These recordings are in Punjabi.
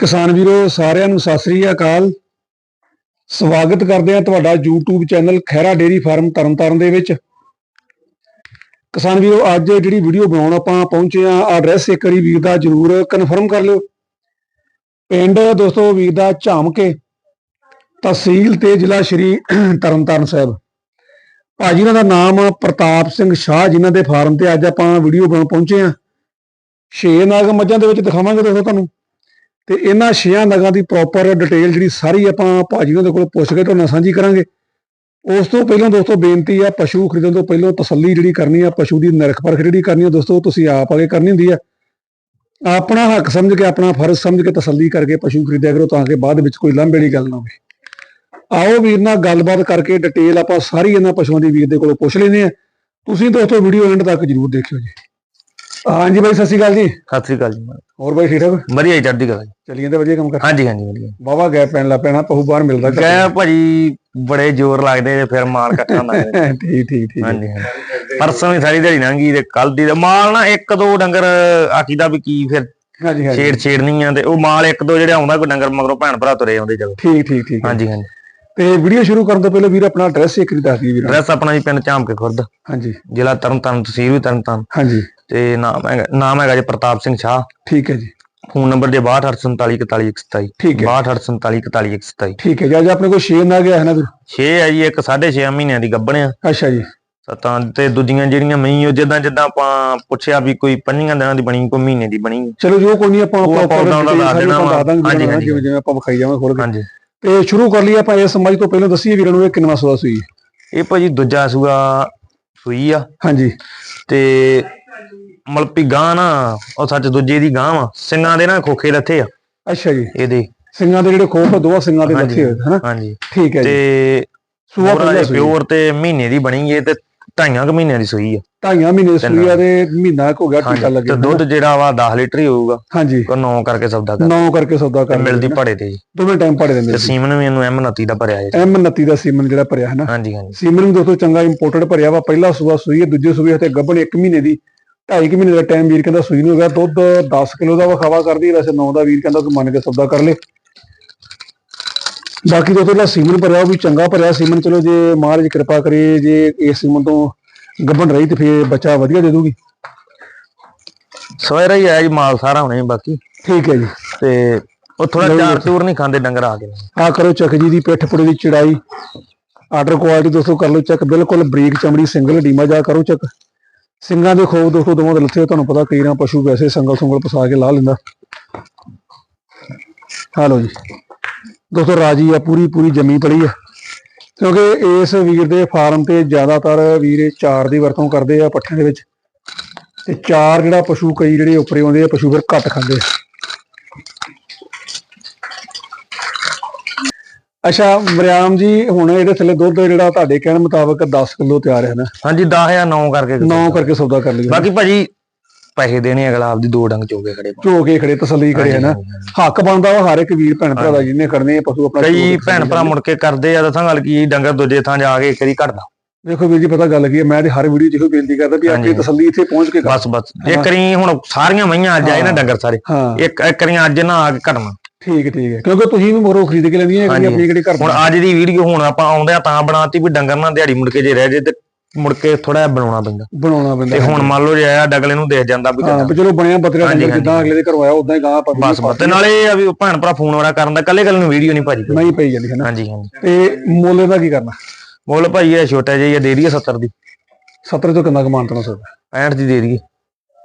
ਕਿਸਾਨ ਵੀਰੋ, ਸਾਰਿਆਂ ਨੂੰ ਸਤਿ ਸ੍ਰੀ ਅਕਾਲ। ਸਵਾਗਤ ਕਰਦੇ ਆ ਤੁਹਾਡਾ YouTube channel Khaira dairy farm Tarn Taran ਦੇ ਵਿੱਚ। ਕਿਸਾਨ ਵੀਰੋ, ਅੱਜ ਜਿਹੜੀ ਵੀਡੀਓ ਬਣਾਉਣ ਆਪਾਂ ਪਹੁੰਚੇ ਆ ਐਡਰੈਸ ਇੱਕ ਵਾਰੀ ਵੀਰ ਦਾ ਜਰੂਰ ਕਨਫਰਮ ਕਰ ਲਿਓ। ਪਿੰਡ ਦੋਸਤੋ ਵੀਰ ਦਾ ਝਾਮਕੇ, ਤਹਿਸੀਲ ਤੇ ਜ਼ਿਲ੍ਹਾ ਸ਼੍ਰੀ ਤਰਨਤਾਰਨ ਸਾਹਿਬ। ਭਾਜੀ ਉਹਨਾਂ ਦਾ ਨਾਮ ਪ੍ਰਤਾਪ ਸਿੰਘ ਸ਼ਾਹ ਜਿਨ੍ਹਾਂ ਦੇ ਫਾਰਮ ਤੇ ਅੱਜ ਆਪਾਂ ਵੀਡੀਓ ਬਣਾਉਣ ਪਹੁੰਚੇ ਆ ਛੇ ਨਾਗ ਮੱਝਾਂ ਦੇ ਵਿੱਚ ਦਿਖਾਵਾਂਗੇ ਦੋਸਤੋ ਤੁਹਾਨੂੰ। ਤੇ ਇਹਨਾਂ ਛੇਆਂ ਨਗਾਂ ਦੀ ਪ੍ਰੋਪਰ ਡਿਟੇਲ ਜਿਹੜੀ ਸਾਰੀ ਆਪਾਂ ਭਾਜੀ ਉਹਨਾਂ ਦੇ ਕੋਲ ਪੁੱਛ ਕੇ ਤੁਹਾਨੂੰ ਸਾਂਝੀ ਕਰਾਂਗੇ। ਉਸ ਤੋਂ ਪਹਿਲਾਂ ਦੋਸਤੋ ਬੇਨਤੀ ਆ, ਪਸ਼ੂ ਖਰੀਦਣ ਤੋਂ ਪਹਿਲਾਂ ਤਸੱਲੀ ਜਿਹੜੀ ਕਰਨੀ ਆ, ਪਸ਼ੂ ਦੀ ਨਿਰਖ ਪਰਖ ਜਿਹੜੀ ਕਰਨੀ ਆ, ਦੋਸਤੋ ਤੁਸੀਂ ਆਪ ਆਗੇ ਕਰਨੀ ਹੁੰਦੀ ਆ। ਆਪਣਾ ਹੱਕ ਸਮਝ ਕੇ, ਆਪਣਾ ਫਰਜ਼ ਸਮਝ ਕੇ ਤਸੱਲੀ ਕਰਕੇ ਪਸ਼ੂ ਖਰੀਦਿਆ ਕਰੋ ਤਾਂ ਕਿ ਬਾਅਦ ਵਿੱਚ ਕੋਈ ਲਾਂਭੇ ਵਾਲੀ ਗੱਲ ਨਾ ਹੋਵੇ। ਆਓ ਵੀਰ ਨਾਲ ਗੱਲਬਾਤ ਕਰਕੇ ਡਿਟੇਲ ਆਪਾਂ ਸਾਰੀ ਇਹਨਾਂ ਪਸ਼ੂਆਂ ਦੀ ਵੀਰ ਦੇ ਕੋਲੋਂ ਪੁੱਛ ਲੈਂਦੇ ਆ। ਤੁਸੀਂ ਦੋਸਤੋ ਵੀਡੀਓ ਐਂਡ ਤੱਕ ਜਰੂਰ ਦੇਖਿਓ ਜੀ। ਹਾਂਜੀ ਬਾਈ ਸਤਿ ਸ਼੍ਰੀ ਅਕਾਲ ਜੀ। ਸਤਿ ਸ੍ਰੀ ਅਕਾਲ ਜੀ। ਹੋਰ ਬਾਈ ਠੀਕ ਠਾਕ? ਵਧੀਆ ਜੀ ਚੜ੍ਹਦੀ ਕਲਾ ਜੀ। ਤੇ ਵਧੀਆ ਕੰਮ ਕਰ। ਹਾਂਜੀ ਹਾਂਜੀ ਵਧੀਆ। ਵਾਵਾ ਗੈਪ ਪੈਣ ਲੱਗ ਪੈਣਾ ਪਹੂ ਬਾਹਰ ਮਿਲਦਾ ਘੱਟ। ਗਏ ਭਾਜੀ ਬੜੇ ਜ਼ੋਰ ਲੱਗਦੇ ਜੇ ਫਿਰ ਮਾਲ ਇਕੱਠਾ ਹੁੰਦਾ। ਠੀਕ ਠੀਕ ਠੀਕ। ਹਾਂਜੀ ਹਾਂਜੀ। ਪਰਸੋਂ ਵੀ ਸਾਰੀ ਦਿਹਾੜੀ ਲੰਘੀ ਤੇ ਕੱਲ ਦੀ ਤੇ ਮਾਲ ਨਾ ਇੱਕ ਦੋ ਡੰਗਰ ਆਖੀ ਦਾ ਵੀ ਕੀ ਫਿਰ ਹਾਂਜੀ ਹਾਂਜੀ। ਛੇੜ ਛੇੜਨੀ ਆ ਤੇ ਉਹ ਮਾਲ ਇੱਕ ਦੋ ਜਿਹੜੇ ਆਉਂਦਾ ਕੋਈ ਡੰਗਰ ਮਗਰੋਂ ਭੈਣ ਭਰਾ ਤੁਰੇ ਆਉਂਦੇ ਚਲੋ ਠੀਕ ਠੀਕ ਠੀਕ। ਹਾਂਜੀ ਹਾਂਜੀ। ਤੇ ਵੀਡੀਓ ਸ਼ੁਰੂ ਕਰਨ ਤੋਂ ਪਹਿਲਾਂ ਵੀਰ ਆਪਣਾ ਐਡਰੈਸ ਇੱਕ ਵਾਰੀ ਦੱਸ ਦਿਓ ਵੀਰ ਐਡਰੈਸ ਆਪਣਾ ਜੀ ਪਿੰਡ ਝਾਮਕੇ ਖੁਰਦ। ਹਾਂਜੀ। ਜ਼ਿਲ੍ਹਾ ਤਰਨਤਾਰਨ ਤਹਿਸੀਲ ਵੀ ਤਰਨਤਾਰਨ। ਹਾਂਜੀ। ਤੇ ਨਾਮ ਹੈਗਾ ਨਾਮ ਹੈਗਾ ਜੀ ਪ੍ਰਤਾਪ ਸਿੰਘ ਸ਼ਾਹ। ਠੀਕ ਹੈ ਜੀ। ਫੋਨ ਨੰਬਰ ਜੇ 6247414127 ਠੀਕ ਹੈ। 6247414127 ਠੀਕ ਹੈ ਜੀ ਅੱਜ ਆਪਣੇ ਕੋਲ ਸ਼ੇਰ ਨਾ ਗਿਆ ਹੈ ਨਾ ਵੀਰ 6 ਹੈ ਜੀ ਇੱਕ 6.5 ਮਹੀਨਿਆਂ ਦੀ ਗੱਭਣ ਆ। ਅੱਛਾ ਜੀ। ਸਤਾਂ ਤੇ ਦੂਜੀਆਂ ਜਿਹੜੀਆਂ ਮਈ ਉਹ ਜਿੱਦਾਂ ਜਿੱਦਾਂ ਆਪਾਂ ਪੁੱਛਿਆ ਵੀ ਕੋਈ ਪੰਜੀਆਂ ਦਿਨਾਂ ਦੀ ਬਣੀ ਕੋਈ ਮਹੀਨੇ ਦੀ ਬਣੀ। ਚਲੋ ਜੋ ਕੋਈ ਨਹੀਂ ਆਪਾਂ ਆਪਾਂ ਉਹਦਾ ਦੱਸ ਦੇਣਾ ਹਾਂਜੀ, ਹਾਂਜੀ। ਜਿਵੇਂ ਜਿਵੇਂ ਆਪਾਂ ਵਿਖਾਈ ਜਾਵਾਂਗੇ ਖੋਲ ਕੇ ਹਾਂਜੀ। ਤੇ ਸ਼ੁਰੂ ਕਰ ਲਈ ਆਪਾਂ ਇਸ ਸਮਝ ਤੋਂ ਪਹਿਲਾਂ ਦੱਸੀਏ ਵੀਰਾਂ ਨੂੰ ਇਹ ਕਿੰਨਾ ਸੋਦਾ ਸੂਈ। ਇਹ ਭਾਜੀ ਦੂਜਾ ਸੂਆ ਸੂਈ ਆ। ਹਾਂਜੀ। ਤੇ ਮਲਪੀ ਗਾਂ ਨਾ ਉਹ ਸੱਚ ਦੂਜੇ ਦੀ ਗਾਂ ਵਾ। ਸਿੰਘਾਂ ਦੇ ਨਾ ਖੋਖੇ ਲੱਥੇ ਆ। ਅੱਛਾ ਜੀ। ਇਹਦੇ। ਸਿੰਘਾਂ ਦੇ ਜਿਹੜੇ ਖੋਫ ਦੋਹਾਂ ਸਿੰਘਾਂ ਦੇ ਲੱਥੇ ਹੋਏ ਹਨਾ? ਹਾਂਜੀ। ਠੀਕ ਹੈ ਜੀ। ਤੇ ਸੂਆ ਪਹਿਲਾ ਸੂਈ। ਪਿਓਰ ਤੇ ਮਹੀਨੇ ਦੀ ਬਣੀ ਏ ਤੇ ਢਾਈਆਂ ਕੁ ਮਹੀਨਿਆਂ ਦੀ ਸੂਈ ਆ। ਢਾਈਆਂ ਮਹੀਨੇ ਦੀ ਸੂਈ ਆ ਤੇ ਮਹੀਨਾ ਕੁ ਹੋ ਗਿਆ ਟੀਕਾ ਲੱਗਿਆ ਤੇ ਦੁੱਧ ਜਿਹੜਾ ਵਾ 10 ਲੀਟਰ ਹੀ ਹੋਊਗਾ। ਹਾਂਜੀ। ਕੋ 9 ਕਰਕੇ ਸੌਦਾ ਕਰ। ਨੌ ਕਰਕੇ ਸੌਦਾ ਕਰ ਮਿਲਦੀ ਭਾੜੇ ਤੇ ਜੀ। ਦੋਵੇਂ ਟਾਈਮ ਪੜੇ ਦੇ ਤੇ ਸੀਮਨ ਵੀ ਇਹਨੂੰ M29 ਦਾ ਭਰਿਆ ਜੀ ਐਮ 29 ਦਾ ਸੀਮਨ ਜਿਹੜਾ ਭਰਿਆ ਹੈ ਨਾ ਹਾਂਜੀ ਹਾਂਜੀ। ਸੀਮਨ ਵੀ ਦੋਸਤੋ ਚੰਗਾ ਇੰਪੋਰਟਡ ਭਰਿਆ ਵਾ। ਪਹਿਲਾ ਸੂਆ ਸੂਈ ਹੈ ਦੂਜੇ ਸੂਏ ਤੇ ਗੱਭਣ 1 ਮਹੀਨੇ ਦੀ। 2.5 ਮਹੀਨੇ ਦਾ ਟਾਈਮ ਵੀਰ ਕਹਿੰਦਾ ਸੂਈ ਨੂੰ ਹੋ ਗਿਆ ਦੁੱਧ 10 ਕਿਲੋ ਦਾ ਵਖਾਵਾ ਕਰਦੀ ਵੈਸੇ 9 ਦਾ ਵੀਰ ਕਹਿੰਦਾ ਤੂੰ ਮੰਨ ਕੇ ਸੌਦਾ ਕਰ ਲੈ। ਬਾਕੀ ਦੋਸਤੋ ਜਿਹੜਾ ਸੀਮਨ ਭਰਿਆ ਉਹ ਵੀ ਚੰਗਾ ਭਰਿਆ। ਸੀਮਨ ਚਲੋ ਜੇ ਮਹਾਰਾਜ ਕਿਰਪਾ ਕਰੇ ਜੇ ਇਸ ਸੀਮਨ ਤੋਂ ਗੱਭਣ ਰਹੀ ਤੇ ਫੇਰ ਬੱਚਾ ਵਧੀਆ ਦੇ ਦੂਗੀ। ਸਵੇਰਾ ਹੀ ਆਇਆ ਜੀ ਮਾਲ ਸਾਰਾ ਹੁਣੇ ਬਾਕੀ। ਠੀਕ ਹੈ ਜੀ। ਤੇ ਉਹ ਥੋੜਾ ਚਾਰ ਚੂਰ ਨਹੀਂ ਖਾਂਦੇ ਡੰਗਰ ਆ ਕੇ ਆ ਕਰੋ ਚੱਕ ਜੀ ਦੀ ਪਿੱਠ ਪੁੜੇ ਦੀ ਚੜਾਈ। ਆਰਡਰ ਕੁਆਲਿਟੀ ਦੋਸਤੋ ਕਰ ਲਓ ਚੈੱਕ ਬਿਲਕੁਲ ਬਰੀਕ ਚਮੜੀ ਸਿੰਗਲ ਡੀਮਾ ਜਾ ਕਰੋ ਚੈੱਕ ਸਿੰਘਾਂ ਦੇ ਖੋਬ ਦੋਸਤੋ ਦੋਵਾਂ ਦੇ ਲੱਥੇ, ਤੁਹਾਨੂੰ ਪਤਾ ਕਈ ਰਾਂ ਪਸ਼ੂ ਵੈਸੇ ਸੰਗਲ ਸੰਗਲ ਪਸਾ ਕੇ ਲਾ ਲੈਂਦਾ। ਹਾਲੋ ਜੀ। ਦੋਸਤੋ, ਰਾਜੀ ਆ, ਪੂਰੀ ਪੂਰੀ ਜੰਮੀ ਪੜੀ ਆ। ਕਿਉਂਕਿ ਇਸ ਵੀਰ ਦੇ ਫਾਰਮ ਤੇ ਜ਼ਿਆਦਾਤਰ ਵੀਰ ਚਾਰ ਦੀ ਵਰਤੋਂ ਕਰਦੇ ਆ ਪੱਠਿਆਂ ਦੇ ਵਿੱਚ। ਤੇ ਚਾਰ ਜਿਹੜਾ ਪਸ਼ੂ, ਕਈ ਜਿਹੜੇ ਉੱਪਰੇ ਆਉਂਦੇ ਆ, ਪਸ਼ੂ ਫਿਰ ਘੱਟ ਖਾਂਦੇ ਆ। ਅੱਛਾ ਮਰਿਆਮ ਜੀ ਹੁਣ ਇਹਦੇ ਥੱਲੇ ਦੁੱਧ ਜਿਹੜਾ ਤੁਹਾਡੇ ਕਹਿਣ ਮੁਤਾਬਕ 10 ਕਿਲੋ ਤਿਆਰ ਹੈ ਨਾ? ਹਾਂਜੀ 10000 9 ਕਰਕੇ 9 ਕਰਕੇ ਸੌਦਾ ਕਰ ਲਿਆ ਬਾਕੀ ਭਾਜੀ ਪੈਸੇ ਦੇਣੇ ਅਗਲਾ ਆਪਦੀ ਦੋ ਡੰਗ ਚੋਗੇ ਖੜੇ ਝੋ ਕੇ ਖੜੇ ਤਸੱਲੀ ਕਰੇ ਹੈ ਨਾ। ਹੱਕ ਬਣਦਾ ਵਾ ਹਰ ਇੱਕ ਵੀਰ ਭੈਣ ਭਰਾ ਦਾ ਜਿਹਨੇ ਕਰਨੇ ਆ ਪਸ਼ੂ ਆਪਣਾ ਕਈ ਭੈਣ ਭਰਾ ਮੁੜ ਕੇ ਕਰਦੇ ਆ ਦੱਸਾਂ ਗੱਲ ਕੀ ਡੰਗਰ ਦੂਜੇ ਥਾਂ ਜਾ ਕੇ ਇੱਕ ਵਾਰੀ ਘਟਦਾ। ਦੇਖੋ ਵੀਰ ਜੀ ਪਤਾ ਗੱਲ ਕੀ ਹੈ ਮੈਂ ਤੇ ਹਰ ਵੀਡੀਓ ਇਹੋ ਬੇਨਤੀ ਕਰਦਾ ਵੀ ਆਪਣੀ। ਤਸੱਲੀ ਇੱਥੇ ਪਹੁੰਚ ਕੇ ਕਰ। ਬਸ ਬਸ। ਇੱਕ ਵਾਰੀ ਹੁਣ ਸਾਰੀਆਂ ਮਈਆਂ ਅੱਜ ਆਏ ਨਾ ਡੰਗਰ ਸਾਰੇ। ਇੱਕ ਇੱਕ ਵਾਰੀ ਅੱਜ ਨਾ ਆ ਕੇ ਘਟਣਾ। ਠੀਕ ਹੈ, ਠੀਕ ਹੈ। ਕਿਉਂਕਿ ਤੁਸੀਂ ਵੀ ਮੋਰੋ ਖਰੀਦ ਕੇ ਲੈਂਦੀਆਂ ਹੈਗੀਆਂ। ਆਪਣੀ ਕਿਹੜੀ ਘਰ ਹੁਣ ਅੱਜ ਦੀ ਵੀਡੀਓ ਹੁਣ ਆਪਾਂ ਆਉਂਦੇ ਆ ਤਾਂ ਬਣਾਤੀ ਵੀ ਡੰਗਰ ਨਾ ਦਿਹਾੜੀ ਮੁੜ ਕੇ ਜੇ ਰਹਿ ਜੇ ਤੇ ਮੁੜ ਕੇ ਥੋੜਾ ਜਿਹਾ ਬਣਾਉਣਾ ਪੈਂਦਾ। ਬਣਾਉਣਾ ਪੈਂਦਾ ਤੇ ਹੁਣ ਮੰਨ ਲਓ ਜੇ ਆਇਆ ਡਗਲੇ ਨੂੰ ਦੇਖ ਜਾਂਦਾ ਵੀ ਹਾਂ ਚਲੋ ਬਣਿਆ ਡੰਗਰ ਜਿੱਦਾਂ ਅਗਲੇ ਦੇ ਘਰੋਂ ਆਇਆ ਉਦਾਂ ਹੀ ਗਾਂ ਆਪਾਂ ਬਸ ਬਸ। ਤੇ ਨਾਲੇ ਇਹ ਆ ਵੀ ਭੈਣ ਭਰਾ ਫੋਨ ਵਾਲਾ ਕਰਨ ਦਾ ਕੱਲੇ ਕੱਲੇ ਨੂੰ ਵੀਡੀਓ ਨਹੀਂ ਭਾਜੀ। ਨਹੀਂ ਪਈ ਜਾਂਦੀ ਹੈ ਨਾ? ਹਾਂਜੀ ਹਾਂਜੀ। ਤੇ ਮੁੱਲ ਦਾ ਕੀ ਕਰਨਾ? ਮੁੱਲ ਭਾਈ ਇਹ ਛੋਟਾ ਜਿਹਾ ਹੀ ਦੇ ਦਈਏ 70 ਦੀ। 70 ਤੋਂ ਕਿੰਨਾ ਕਮਾਨ ਤਨਾ ਸਕਦਾ 65 ਦੀ ਦੇ ਦਈਏ।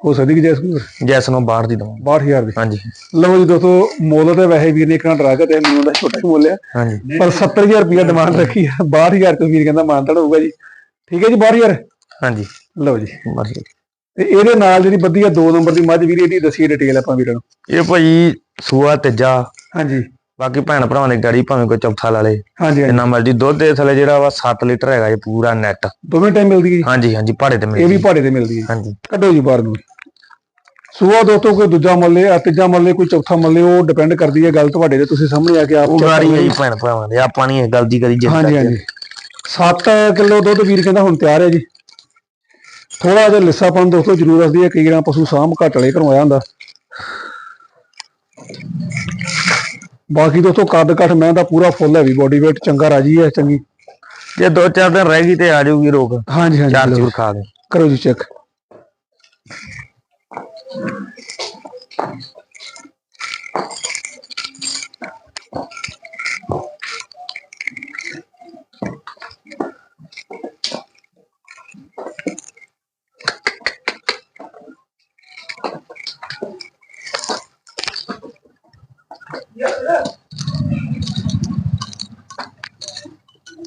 ਹੋ ਸਕਦੀ ਕਿ ਜੈਸ ਜੈਸ ਨੂੰ 62 ਦੀ ਦਵਾਂ 62000 ਦੀ। ਹਾਂਜੀ। ਲਓ ਜੀ ਦੋਸਤੋ ਮੁੱਲ ਤੇ ਵੈਸੇ ਵੀਰ ਨੇ ਕਿਹਨਾਂ ਡਰਾ ਕੇ ਤੇ ਮੈਨੂੰ ਦਾ ਛੋਟਾ ਹੀ ਮੁੱਲ ਆ। ਹਾਂਜੀ। ਪਰ 70000 ਰੁਪਇਆ ਡਿਮਾਂਡ ਰੱਖੀ ਆ। 62000 ਤੋਂ ਵੀਰ ਕਹਿੰਦਾ ਮਾਨਤੜ ਹੋਊਗਾ ਜੀ। ਠੀਕ ਹੈ ਜੀ 62000 ਹਾਂਜੀ। ਲਓ ਜੀ। ਮਰਜ਼ੀ ਤੇ ਇਹਦੇ ਨਾਲ ਜਿਹੜੀ ਬੱਦੀ ਆ 2 ਨੰਬਰ ਦੀ ਮੱਝ ਵੀਰ ਇਹਦੀ ਦੱਸੀਏ ਡਿਟੇਲ ਆਪਾਂ ਵੀਰਾਂ ਨੂੰ। ਇਹ ਭਾਈ ਸੂਆ ਤੇਜਾ। ਹਾਂਜੀ। ਬਾਕੀ ਭੈਣ ਭਰਾਵਾਂ ਦੀ ਗਾੜੀ ਭਾਵੇਂ ਕੋਈ ਚੌਥਾ ਲਾ ਲੇ। ਜਿੰਨਾ ਮਰਜ਼ੀ ਦੁੱਧ ਦੇ ਥਲੇ ਜਿਹੜਾ ਵਾ 7 ਲੀਟਰ ਹੈਗਾ ਇਹ ਪੂਰਾ ਨੈਟ ਦੋਵੇਂ ਟਾਈਮ ਮਿਲਦੀ ਹੈ ਹਾਂਜੀ ਹਾਂਜੀ ਭਾੜੇ ਤੇ ਇਹ ਮਿਲ ਵੀ ਪਹਾੜੇ ਤੇ ਮਿਲਦੀ ਹੈ। ਹਾਂਜੀ। ਕੱਢੋ ਜੀ ਬਾਹਰ ਨੂੰ। ਸੂਆ ਦੋਸਤੋ ਕੋਈ ਦੂਜਾ ਮੱਲੇ ਆ ਤੀਜਾ ਮੱਲੇ ਕੋਈ ਚੌਥਾ ਮੱਲੇ ਉਹ ਡਿਪੈਂਡ ਕਰਦੀ ਹੈ ਗੱਲ ਤੁਹਾਡੇ ਤੇ ਤੁਸੀਂ ਸਾਹਮਣੇ ਆ ਕੇ ਆਪ ਉਹ check ਹੈ ਭੈਣ ਭਰਾਵਾਂ ਦੇ ਆਪਾਂ ਨਹੀਂ ਇਹ ਗੱਲ ਦੀ ਕਰੀ ਜਿੱਦ ਹਾਂਜੀ ਹਾਂਜੀ। 7 ਕਿਲੋ ਦੁੱਧ ਵੀਰ ਕਹਿੰਦਾ ਹੁਣ ਤਿਆਰ ਹੈ ਜੀ। ਥੋੜਾ ਜਿਹਾ ਲਿੱਸਾਪਨ ਦੋਸਤੋ ਜ਼ਰੂਰ ਰੱਖਦੀ ਹੈ ਕਈ ਵਾਰ ਪਸ਼ੂ ਸਾਂਭ ਘੱਟ ਵਾਲੇ ਘਰੋਂ ਆਇਆ ਹੁੰਦਾ। ਬਾਕੀ ਦੋਸਤੋ ਕੱਦ ਕੱਠ ਮੈਂ ਦਾ ਪੂਰਾ ਫੁੱਲ ਹੈਵੀ ਬੋਡੀ weight ਚੰਗਾ ਰਾਜੀ ਹੈ ਚੰਗੀ। ਜੇ ਦੋ ਚਾਰ ਦਿਨ ਰਹਿ ਗਈ ਤੇ ਆ ਜਾਊਗੀ ਰੋਕ ਹਾਂਜੀ ਹਾਂਜੀ ਚਾਰ ਲਓ ਚੂਰ ਜੀ, ਖਾ ਕੇ ਕਰੋ ਜੀ ਚੈੱਕ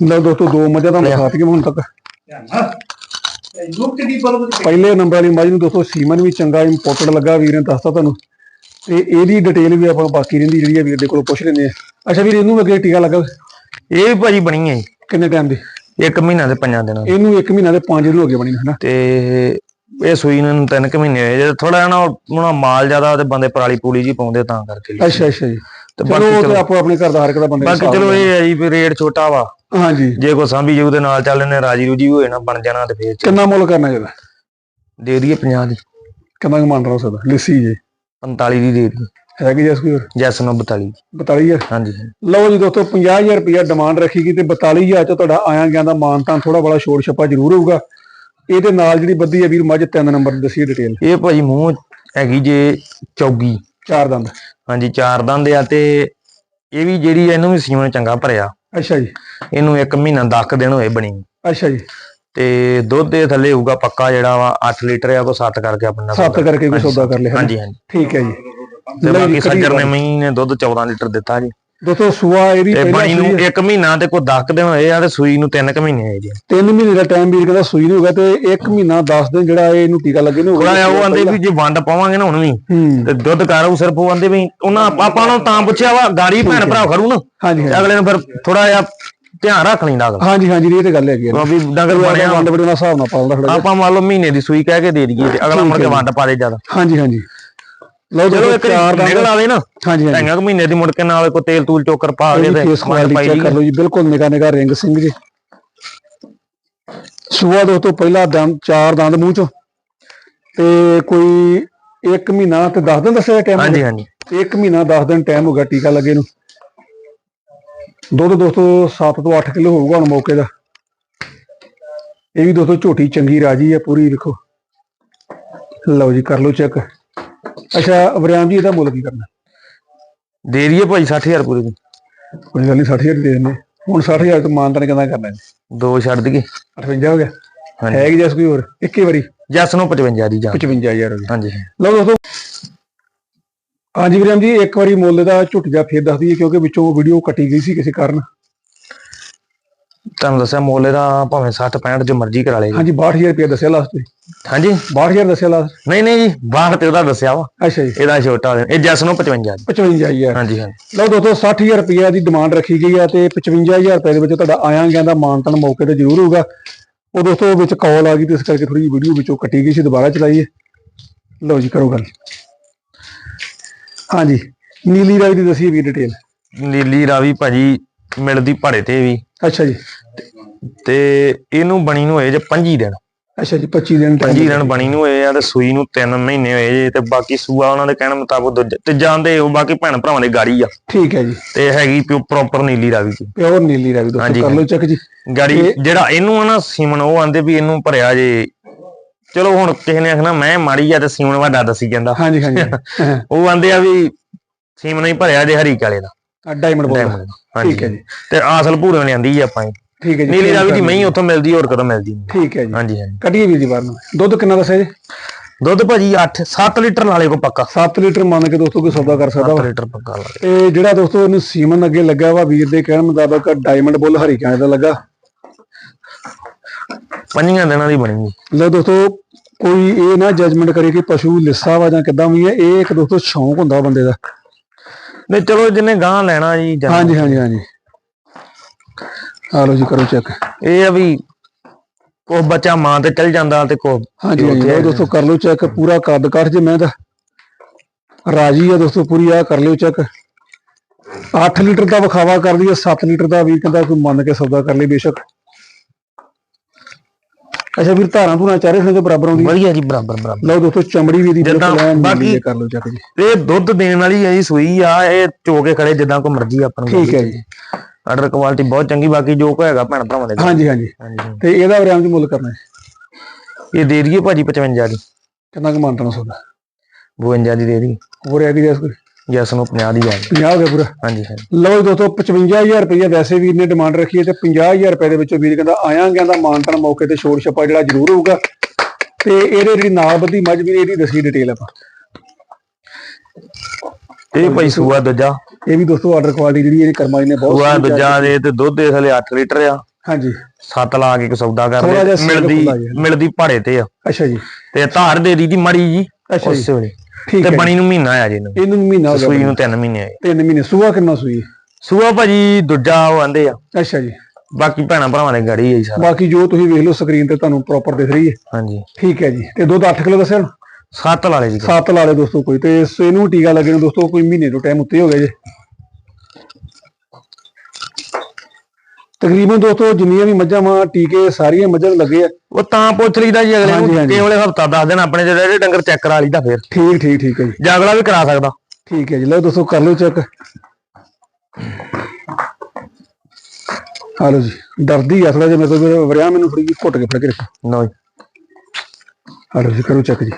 ਲਓ ਦੋਸਤੋ ਦੋ ਮੱਝਾਂ ਤੁਹਾਨੂੰ ਦਿਖਾਤੀਆਂ ਹੁਣ ਤੱਕ। ਪਹਿਲੇ ਨੰਬਰ ਵਾਲੀ ਮੱਝ ਨੂੰ ਦੋਸਤੋ ਸੀਮਨ ਵੀ ਚੰਗਾ ਇੰਪੋਰਟਡ ਲੱਗਾ ਵੀਰ ਨੇ ਦੱਸਤਾ ਤੁਹਾਨੂੰ। ਤੇ ਇਹਦੀ ਡਿਟੇਲ ਵੀ ਆਪਾਂ ਬਾਕੀ ਰਹਿੰਦੀ ਜਿਹੜੀ ਆ ਵੀਰ ਦੇ ਕੋਲੋਂ ਪੁੱਛ ਲੈਂਦੇ ਆ। ਅੱਛਾ ਵੀਰ ਇਹਨੂੰ ਅੱਗੇ ਟੀਕਾ ਲੱਗਾ। ਇਹ ਵੀ ਭਾਜੀ ਬਣੀ ਹੈ ਕਿੰਨੇ ਟਾਈਮ ਦੀ? ਇੱਕ ਮਹੀਨਾ ਤੇ ਪੰਜਾਂ ਦਿਨਾਂ ਦੀ। ਇਹਨੂੰ 1 ਮਹੀਨਾ ਦੇ 5 ਦਿਨ ਹੋ ਗਏ ਬਣੀ ਨੂੰ ਹਨਾ? ਤੇ ਇਹ ਸੂਈ ਨੂੰ ਤਿੰਨ ਕੁ ਮਹੀਨੇ ਹੋਏ। ਜੇ ਥੋੜਾ ਨਾ ਉਹਨਾਂ ਮਾਲ ਜ਼ਿਆਦਾ ਤੇ ਬੰਦੇ ਪਰਾਲੀ ਪੂਲੀ ਜੀ ਪਾਉਂਦੇ ਤਾਂ ਕਰਕੇ। ਅੱਛਾ ਅੱਛਾ ਜੀ। ਤੇ ਚਲੋ ਬਾਕੀ ਉਹ ਤੇ ਚਲੋ। ਆਪੋ ਆਪਣੇ ਘਰ ਦਾ ਹਰ ਇੱਕ ਦਾ ਬੰਦੇ ਦਾ ਬਾਕੀ ਹਿਸਾਬ ਚਲੋ ਇਹ ਹੈ ਜੀ ਵੀ ਰੇਟ ਛੋਟਾ ਵਾ। ਹੁੰਦਾ। ਹਾਂਜੀ। ਜੇ ਕੋਈ ਸਾਂਭੀ ਜਾਊ ਦੇ ਨਾਲ ਚੱਲ ਨੇ ਰਾਜੀ ਰੂਜੀ ਹੋਏ ਨਾ ਬਣ ਜਾਣਾ ਤੇ ਫੇਰ ਚੱਲ। ਕਿੰਨਾ ਮੁੱਲ ਕਰਨਾ ਚਾਹੀਦਾ ਦੇ ਦਈਏ 50 ਦੀ। ਕਿੰਨਾ ਕੁ ਮੰਨ ਰਹਾ ਸਕਦਾ ਲਿੱਸੀ ਜੀ। 45 ਦੀ ਦੇ ਦਈਏ। ਹੈਗੀ ਜਸ ਕੋਈ ਹੋਰ? ਜੈਸ ਨੂੰ 42 42000 ਹਾਂਜੀ। ਲਓ ਜੀ ਦੋਸਤੋ 50000 ਰੁਪਇਆ ਡਿਮਾਂਡ ਰੱਖੀ ਗਈ ਤੇ 42000 ਚ ਤੁਹਾਡਾ ਆਇਆ ਗਿਆ ਦਾ ਮਾਨਤਾਨ ਥੋੜਾ ਬੜਾ ਛੋੜ ਛੱਪਾ ਜ਼ਰੂਰ ਹੋਊਗਾ। ਇਹਦੇ ਨਾਲ ਜਿਹੜੀ ਬੱਦੀ ਹੈ ਵੀਰ ਮੱਝ ਤਿੰਨ ਨੰਬਰ ਦੀ ਦੱਸੀ ਡਿਟੇਲ ਇਹ ਭਾਜੀ ਮੂੰਹ ਹੈਗੀ ਜੇ ਚੌਗੀ। ਚਾਰ ਦੰਦ। ਹਾਂਜੀ ਚਾਰ ਦੰਦ ਆ ਤੇ ਇਹ ਵੀ ਜਿਹੜੀ ਇਹਨੂੰ ਵੀ ਸੀਮਨ ਚੰਗਾ ਭਰਿਆ। ਅੱਛਾ ਜੀ। ਇਹਨੂੰ ਇੱਕ ਮਹੀਨਾ 10 ਦਿਨ ਹੋਏ ਬਣੀ। ਅੱਛਾ ਜੀ। ਤੇ ਦੁੱਧ ਦੇ ਥੱਲੇ ਹੋਊਗਾ ਪੱਕਾ ਜਿਹੜਾ ਵਾ 8 ਲੀਟਰ ਆ ਕੋ 7 ਕਰਕੇ ਆਪਣਾ ਸੱਤ ਕਰਕੇ ਕੋਈ ਸੌਦਾ ਕਰ ਲਿਆ? ਹਾਂਜੀ ਹਾਂਜੀ। ਠੀਕ ਹੈ ਜੀ। ਤੇ ਬਾਕੀ ਸੱਜਰ ਨੇ ਨੇ ਦੁੱਧ 14 ਲੀਟਰ ਦਿੱਤਾ ਜੀ। ਦੋਸਤੋ ਸੂਆ ਇਹਦੀ ਤੇ ਬਣੀ ਨੂੰ ਸੂਈ ਹੈ। ਇੱਕ ਮਹੀਨਾ ਤੇ ਕੋਈ 10 ਦਿਨ ਹੋਏ ਆ ਤੇ ਸੂਈ ਨੂੰ 3 ਕੁ ਮਹੀਨੇ ਹੋਏ ਜੀ ਤਿੰਨ ਮਹੀਨੇ ਦਾ ਟਾਈਮ ਵੀਰ ਕਹਿੰਦਾ ਸੂਈ ਨਹੀਂ ਹੋਗਾ ਤੇ ਇੱਕ ਮਹੀਨਾ 10 ਦਿਨ ਜਿਹੜਾ ਇਹ ਇਹਨੂੰ ਟੀਕਾ ਲੱਗੇ ਨੂੰ ਥੋੜਾ ਉਹ ਆਂਦੇ ਵੀ ਜੇ ਵੰਡ ਪਾਵਾਂਗੇ ਨਾ ਹੁਣ ਵੀ ਤੇ ਦੁੱਧ ਕਰਾਉ ਸਿਰਫ ਉਹ ਆਂਦੇ ਵੀ ਉਹਨਾਂ ਆਪਾਂ ਨੂੰ ਤਾਂ ਪੁੱਛਿਆ ਵਾ ਗਾੜੀ ਭੈਣ ਭਰਾ ਖੜੂ ਨਾ ਅਗਲੇ ਨੂੰ ਫਿਰ ਥੋੜਾ ਜਿਹਾ ਧਿਆਨ ਰੱਖ ਲੈਂਦਾ ਅਗਲਾ। ਹਾਂਜੀ ਹਾਂਜੀ ਇਹ ਤੇ ਗੱਲ ਹੈਗੀ ਹੈ ਵੀ ਡੰਗਰ ਬਣਿਆ ਵੰਡ ਬੜੇ ਨਾਲ ਹਿਸਾਬ ਨਾਲ ਪਾਉਂਦਾ ਥੋੜਾ ਆਪਾਂ ਮੰਨ ਲਓ ਮਹੀਨੇ ਦੀ ਸੂਈ ਕਹਿ ਕੇ ਦੇ ਦਈਏ ਤੇ ਅਗਲਾ ਮੁੜ ਕੇ ਵੰਡ ਪਾ ਦੇ ਜਦ ਹਾਂਜੀ ਹਾਂਜੀ। ਲਓ ਦੋਸਤੋ ਇੱਕ ਚਾਰ ਦਾ ਨਿਕਲ ਆਵੇ ਨਾ। ਹਾਂਜੀ ਹਾਂਜੀ। ਢਾਈਆਂ ਕੁ ਮਹੀਨੇ ਦੀ ਮੁੜ ਕੇ ਨਾਲ ਕੋਈ ਤੇਲ ਤੂਲ ਚੋਕਰ ਪਾ ਕੇ ਤੇ ਫੇਸ ਕੁਆਲਿਟੀ ਚੈੱਕ ਦੀ ਕਰ ਲਓ ਜੀ ਬਿਲਕੁਲ ਨਿਗਾ ਨਿਗਾ ਰਿੰਗ ਸਿੰਘ ਜੀ। ਸੂਆ ਦੋਸਤੋ ਪਹਿਲਾ ਦੰਦ ਚਾਰ ਦੰਦ ਮੂੰਹ ਚੋਂ। ਤੇ ਕੋਈ 1 ਮਹੀਨਾ ਤੇ 10 ਦਿਨ ਦੱਸਿਆ ਟਾਈਮ ਹਾਂਜੀ ਹਾਂਜੀ। ਇੱਕ ਮਹੀਨਾ 10 ਦਿਨ ਟਾਈਮ ਹੋ ਗਿਆ ਟੀਕਾ ਲੱਗੇ ਨੂੰ। ਦੁੱਧ ਦੋਸਤੋ 7 ਤੋਂ 8 ਕਿਲੋ ਹੋਊਗਾ ਹੁਣ ਮੌਕੇ ਦਾ। ਇਹ ਵੀ ਦੋਸਤੋ ਝੋਟੀ ਚੰਗੀ ਰਾਜੀ ਹੈ ਪੂਰੀ ਦੇਖੋ। ਲਓ ਜੀ ਕਰ ਲਓ ਚੈੱਕ। ਅੱਛਾ ਵਰਿਆਮ ਜੀ ਇਹਦਾ ਮੁੱਲ ਕੀ ਕਰਨਾ? ਦੇ ਦਈਏ ਭਾਈ 60000 ਪੂਰੀ ਦੀ ਕੋਈ ਗੱਲ ਨਹੀਂ 60000 ਦੇ ਦਿੰਦੇ। ਹੁਣ 60000 ਤੋਂ ਮਾਨਤਾ ਨੇ ਕਿੰਨਾ ਕਰਨਾ ਜੀ? ਦੋ ਛੱਡ ਦਈਏ। 58 ਹੋ ਗਿਆ? ਹਾਂਜੀ। ਹੈ ਕਿ ਜਸ ਕੋਈ ਹੋਰ? ਇੱਕੇ ਵਾਰੀ? ਜੱਸ ਨੂੰ 55 ਦੀ ਜਾ 55000 ਹੋ ਗਿਆ। ਹਾਂਜੀ। ਲਓ ਦੋਸਤੋ। ਹਾਂਜੀ ਵੀਰਮ ਜੀ ਇੱਕ ਵਾਰੀ ਮੁੱਲ ਦਾ ਝੁੱਟ ਜਾ ਫੇਰ ਦੱਸ ਦਈਏ ਕਿਉਂਕਿ ਵਿੱਚੋਂ ਵੀਡੀਓ ਕੱਟੀ ਗਈ ਸੀ ਕਿਸੇ ਕਾਰਨ। ਤੁਹਾਨੂੰ ਦੱਸਿਆ ਮੋਲੇ ਦਾ ਭਾਵੇਂ 60 65 ਜੋ ਮਰਜ਼ੀ ਕਰਾ ਜੀ। ਹਾਂਜੀ 62000 ਰੁਪਏ ਦੱਸਿਆ ਲਾਸਟ ਤੇ। ਹਾਂਜੀ? 62000 ਦੱਸਿਆ ਲਾਸਟ ਨਹੀਂ ਨਹੀਂ ਜੀ ਬਾਹਰ ਤੇ ਉਹਦਾ ਦੱਸਿਆ ਵਾ। ਅੱਛਾ ਜੀ। ਇਹਦਾ ਛੋਟਾ। ਇਹ ਜੱਸ ਨੂੰ 55 ਦੀ 55000 ਹਾਂਜੀ ਹਾਂਜੀ। ਲਓ ਦੋਸਤੋ 60000 ਰੁਪਏ ਦੀ ਡਿਮਾਂਡ ਰੱਖੀ ਗਈ ਆ ਤੇ 55000 ਰੁਪਏ ਦੇ ਵਿੱਚ ਤੁਹਾਡਾ ਆਇਆ ਗਿਆ ਦਾ ਮਾਨਤਨ ਮੌਕੇ ਤੇ ਜ਼ਰੂਰ ਹੋਊਗਾ। ਉਹ ਦੋਸਤੋ ਵਿੱਚ ਕਾਲ ਆ ਗਈ ਤੇ ਇਸ ਕਰਕੇ ਥੋੜੀ ਜਿਹੀ ਵੀਡੀਓ ਵਿੱਚੋਂ ਕੱਟੀ ਗਈ ਸੀ ਦੁਬਾਰਾ ਚਲਾਈਏ। ਲਓ ਜੀ ਕਰੋ ਗੱਲ। ਹਾਂਜੀ ਨੀਲੀ ਰਾਵੀ ਦੀ ਦੱਸੀਏ ਵੀ ਡਿਟੇਲ ਨੀਲੀ ਰਾਵੀ ਭਾਜੀ ਮਿਲਦੀ ਭਾੜੇ ਤੇ ਵੀ। ਅੱਛਾ ਜੀ। ਤੇ ਇਹਨੂੰ ਬਣੀ ਨੂੰ ਹੋਏ ਜੇ 25 ਦਿਨ। ਅੱਛਾ ਜੀ 25 ਦਿਨ 25 ਦਿਨ ਬਣੀ ਨੂੰ ਹੋਏ ਆ ਤੇ ਸੂਈ ਨੂੰ 3 ਮਹੀਨੇ ਹੋਏ ਜੇ ਤੇ ਬਾਕੀ ਸੂਆ ਉਹਨਾਂ ਦੇ ਕਹਿਣ ਮੁਤਾਬਕ ਦੂਜਾ ਤੇ ਜਾਂਦੇ ਉਹ ਬਾਕੀ ਭੈਣ ਭਰਾਵਾਂ ਦੀ ਗਾੜੀ ਆ। ਠੀਕ ਹੈ ਜੀ। ਤੇ ਹੈਗੀ ਪ੍ਰੋਪਰ ਨੀਲੀ ਰਾਵੀ ਦੀ ਪਿਓਰ ਨੀਲੀ ਰਾਵੀ ਦੋਸਤੋ ਕਰ ਲਓ ਚੈੱਕ ਜੀ। ਗਾੜੀ ਜਿਹੜਾ ਇਹਨੂੰ ਆ ਨਾ ਸੀਮਨ ਉਹ ਆਂਦੇ ਵੀ ਇਹਨੂੰ ਭਰਿਆ ਜੇ। ਚਲੋ ਹੁਣ ਕਿਸੇ ਨੇ ਆਖਣਾ ਮੈਂ ਮਾੜੀ ਆ ਤੇ ਸੀਮਨ ਵੱਡਾ ਦੱਸੀ ਜਾਂਦਾ। ਹਾਂਜੀ ਹਾਂਜੀ। ਉਹ ਆਂਦੇ ਆ ਵੀ ਸੀਮਨ ਹੀ ਭਰਿਆ ਜੇ ਹਰੀ ਕਾਲੇ ਦਾ। ਡਾਇਮੰਡ ਬੋਲ ਠੀਕ ਹੈ ਜੀ। ਤੇ ਆਸਲ ਭੂਰੇ ਲਿਆਂਦੀ ਆ ਆਪਾਂ। ਠੀਕ ਹੈ ਜੀ ਨੀਲੀ ਰਾਵੀ ਦੀ ਮਹੀਂ ਉੱਥੋਂ ਮਿਲਦੀ ਹੋਰ ਕਦੋਂ ਮਿਲਦੀ ਨਹੀਂ ਠੀਕ ਹੈ ਜੀ। ਹਾਂਜੀ ਹਾਂਜੀ। ਕੱਢੀਏ ਵੀਰ ਜੀ ਬਾਹਰ ਨੂੰ। ਦੁੱਧ ਕਿੰਨਾ ਦੱਸਿਆ ਜੀ? ਦੁੱਧ ਭਾਜੀ 8 7 ਲੀਟਰ ਨਾਲੇ ਕੋ ਪੱਕਾ। 7 ਲੀਟਰ ਮੰਨ ਕੇ ਦੋਸਤੋ ਕੋਈ ਸੌਦਾ ਕਰ ਸਕਦਾ 7 ਵਾ। ਲੀਟਰ ਪੱਕਾ ਲਾ ਦੇ। ਤੇ ਜਿਹੜਾ ਦੋਸਤੋ ਇਹਨੂੰ ਸੀਮਨ ਅੱਗੇ ਲੱਗਾ ਵਾ ਵੀਰ ਦੇ ਕਹਿਣ ਮੁਤਾਬਕ ਡਾਇਮੰਡ ਬੁੱਲ ਹਰੀਕਾਂ ਦਾ ਲੱਗਾ। ਪੰਜੀਆਂ ਦਿਨਾਂ ਦੀ ਬਣੀ ਜੀ ਲੈ ਦੋਸਤੋ ਕੋਈ ਇਹ ਨਾ ਜਜਮੈਂਟ ਕਰੇ ਕਿ ਪਸ਼ੂ ਲਿੱਸਾ ਵਾ ਜਾਂ ਕਿਦਾਂ ਵੀ ਹੈ ਇਹ ਇੱਕ ਦੋਸਤੋ ਸ਼ੌਂਕ ਹੁੰਦਾ ਬੰਦੇ ਦਾ। ਨਹੀਂ ਚਲੋ ਜਿਹਨੇ ਗਾਂ ਲੈਣਾ ਜੀ ਜਾਂ- ਹਾਂਜੀ ਹਾਂਜੀ ਹਾਂਜੀ। ਆ ਲਓ ਜੀ ਕਰੋ ਚੈੱਕ ਇਹ ਆ ਵੀ ਕੋ ਬੱਚਾ ਮਾਂ ਤੇ ਚਲ ਜਾਂਦਾ ਤੇ ਕੋ ਹਾਂਜੀ ਹਾਂਜੀ ਲਓ ਦੋਸਤੋ ਕਰ ਲਓ ਚੈੱਕ ਪੂਰਾ ਕੱਦ ਕੱਠ ਜੇ ਮੈਂ ਤਾਂ। ਰਾਜੀ ਆ ਦੋਸਤੋ ਪੂਰੀ ਆ ਕਰ ਲਿਓ ਚੈੱਕ 8 ਲੀਟਰ ਦਾ ਵਿਖਾਵਾ ਕਰਦੀ ਹੈ 7 ਲੀਟਰ ਦਾ ਵੀ ਕਹਿੰਦਾ ਕੋਈ ਮੰਨ ਕੇ ਸੌਦਾ ਕਰ ਲਈ ਬੇਸ਼ੱਕ। ਅੱਛਾ ਵੀਰ ਧਾਰਾਂ ਧੂਰਾਂ ਚਾਰੇ ਥਾਂ ਤੋਂ ਬਰਾਬਰ ਆਉਂਦੀ ਵਧੀਆ ਜੀ ਬਰਾਬਰ ਬਰਾਬਰ। ਲਓ ਦੋਸਤੋ ਚਮੜੀ ਵੀ ਦੀ ਜਿੱਦਾਂ ਬਾਕੀ- ਨੀਲੀ ਹੈ, ਕਰ ਲਓ ਚੱਕ ਜੀ। ਇਹ ਦੁੱਧ ਦੇਣ ਵਾਲੀ ਹੈ ਜੀ ਸੂਈ ਆ ਇਹ ਚੋ ਕੇ ਖੜੇ ਜਿੱਦਾਂ ਕੋ ਮਰਜ਼ੀ ਆਪਾਂ ਨੂੰ ਠੀਕ ਹੈ ਜੀ। ਆਰਡਰ ਕੁਆਲਿਟੀ ਬਹੁਤ ਚੰਗੀ ਬਾਕੀ ਜੋ ਕੋ ਹੈਗਾ ਭੈਣ ਭਰਾਵਾਂ ਦੇ। ਹਾਂਜੀ ਹਾਂਜੀ। ਤੇ ਇਹਦਾ ਵਰਿਆਮ ਚ ਮੁੱਲ ਕਰਨਾ ਹੈ। ਇਹ ਦੇ ਦਈਏ ਭਾਜੀ 55 ਦੀ। ਕਿੰਨਾ ਕੁ ਮਾਨਤਨਾ ਸੋਦਾ? 52 ਦੀ ਦੇ ਦੀ ਹੋਰ ਹੈ ਕਿ ਜੈਸ ਕੋਈ ਜੈਸ ਨੂੰ 50 ਦੀ ਗਈ 50 ਹੋ ਗਿਆ ਪੂਰਾ? ਹਾਂਜੀ ਹਾਂਜੀ। ਲਓ ਜੀ ਦੋਸਤੋ 55000 ਰੁਪਏ ਵੈਸੇ ਵੀਰ ਨੇ ਡਿਮਾਂਡ ਰੱਖੀ ਹੈ ਤੇ 50000 ਰੁਪਏ ਦੇ ਵਿੱਚੋਂ ਵੀਰ ਕਹਿੰਦਾ ਆਇਆ ਗਿਆ ਦਾ ਮਾਨਤਨ ਮੌਕੇ ਤੇ ਛੋੜ ਛੱਪਾ ਜਿਹੜਾ ਜ਼ਰੂਰ ਹੋਊਗਾ। ਤੇ ਇਹਦੇ ਜਿਹੜੀ ਨਾਲ ਬੱਧੀ ਮੱਝ ਵੀਰ ਇਹਦੀ ਦੱਸੀ ਡਿਟੇਲ ਆਪਾਂ। ਇਹ ਭਾਈ ਸੂਆ ਦੂਜਾ। ਇਹ ਵੀ ਦੋਸਤੋ ਆਰਡਰ ਕੁਆਲਿਟੀ ਜਿਹੜੀ ਇਹਦੀ ਕਰਮਾਈ ਨੇ ਬਹੁਤ ਸੂਆ ਦੂਜਾ ਦੇ ਤੇ ਦੁੱਧ ਦੇ ਥਲੇ 8 ਲੀਟਰ ਆ। ਹਾਂਜੀ। 7 ਲਾ ਕੇ ਇੱਕ ਸੌਦਾ ਕਰਦੇ ਮਿਲਦੀ। ਮਿਲਦੀ ਭਾੜੇ ਤੇ ਆ। ਅੱਛਾ ਜੀ। ਤੇ ਧਾਰ ਦੇ ਦੀ ਦੀ ਮੜੀ ਜੀ ਅੱਛਾ ਜੀ। ਤੇ ਬਣੀ ਨੂੰ ਮਹੀਨਾ ਆ ਜੀ ਇਹਨੂੰ। ਇਹਨੂੰ ਮਹੀਨਾ ਹੋ ਸੂਈ ਨੂੰ 3 ਮਹੀਨੇ ਆਏ ਤਿੰਨ ਮਹੀਨੇ। ਸੂਆ ਕਿੰਨਾ ਸੂਈ? ਸੂਆ ਭਾਜੀ ਦੂਜਾ ਉਹ ਆਂਦੇ ਆ। ਅੱਛਾ ਜੀ। ਬਾਕੀ ਭੈਣਾਂ ਭਰਾਵਾਂ ਦੇ ਗਾੜੀ ਹੈ ਸਾਰਾ। ਬਾਕੀ ਜੋ ਤੁਸੀਂ ਵੇਖ ਲਓ ਸਕਰੀਨ ਤੇ ਤੁਹਾਨੂੰ ਪ੍ਰੋਪਰ ਦਿਖ ਰਹੀ ਹੈ। ਹਾਂਜੀ। ਠੀਕ ਹੈ ਜੀ। ਤੇ ਦੁੱਧ 8 ਕਿਲੋ ਦੱਸਿਆ ਨਾ? ਸੱਤ ਲਾਲੇ ਜੀ। ਸੱਤ ਲਾ ਲਏ ਦੋਸਤੋ ਕੋਈ। ਤੇ ਇਸ- ਇਹਨੂੰ ਟੀਕਾ ਲੱਗੇ ਨੂੰ ਦੋਸਤੋ ਕੋਈ ਮਹੀਨੇ ਤੋਂ ਟਾਈਮ ਉੱਤੇ ਹੋ ਗਿਆ ਜੇ। ਤਕਰੀਬਨ ਦੋਸਤੋ ਜਿੰਨੀਆਂ ਵੀ ਮੱਝਾਂ ਵਾਂ ਟੀਕੇ ਸਾਰੀਆਂ ਮੱਝਾਂ ਨੂੰ ਲੱਗੇ ਆ। ਉਹ ਤਾਂ ਪੁੱਛ ਲਈਦਾ ਜੀ ਅਗਲੇ ਹਾਂਜੀ, ਨੂੰ ਹਾਂਜੀ। ਕੇਵਲੇ ਹਫਤਾ ਦੱਸ ਦੇਣ ਆਪਣੇ ਜਿਹੜੇ ਡੰਗਰ ਚੈੱਕ ਕਰਾ ਲਈਦਾ ਫਿਰ। ਠੀਕ ਠੀਕ ਠੀਕ ਹੈ ਜੀ। ਜਾਂ ਅਗਲਾ ਵੀ ਕਰਾ ਸਕਦਾ। ਠੀਕ ਹੈ ਜੀ ਲਓ ਦੋਸਤੋ ਕਰ ਲਓ ਚੈੱਕ ਹਾਲੋ ਜੀ ਡਰਦੀ ਆ ਥੋੜਾ ਜਿਹਾ ਮੇਰੇ ਤੋਂ ਵਰਿਆ ਮੈਨੂੰ ਥੋੜੀ ਜਿਹੀ ਘੁੱਟ ਕੇ ਫੜ ਕੇ ਰੱਖ। ਨੋ ਜੀ। ਹਾਲੋ ਜੀ ਕਰੋ ਚੈੱਕ ਜੀ।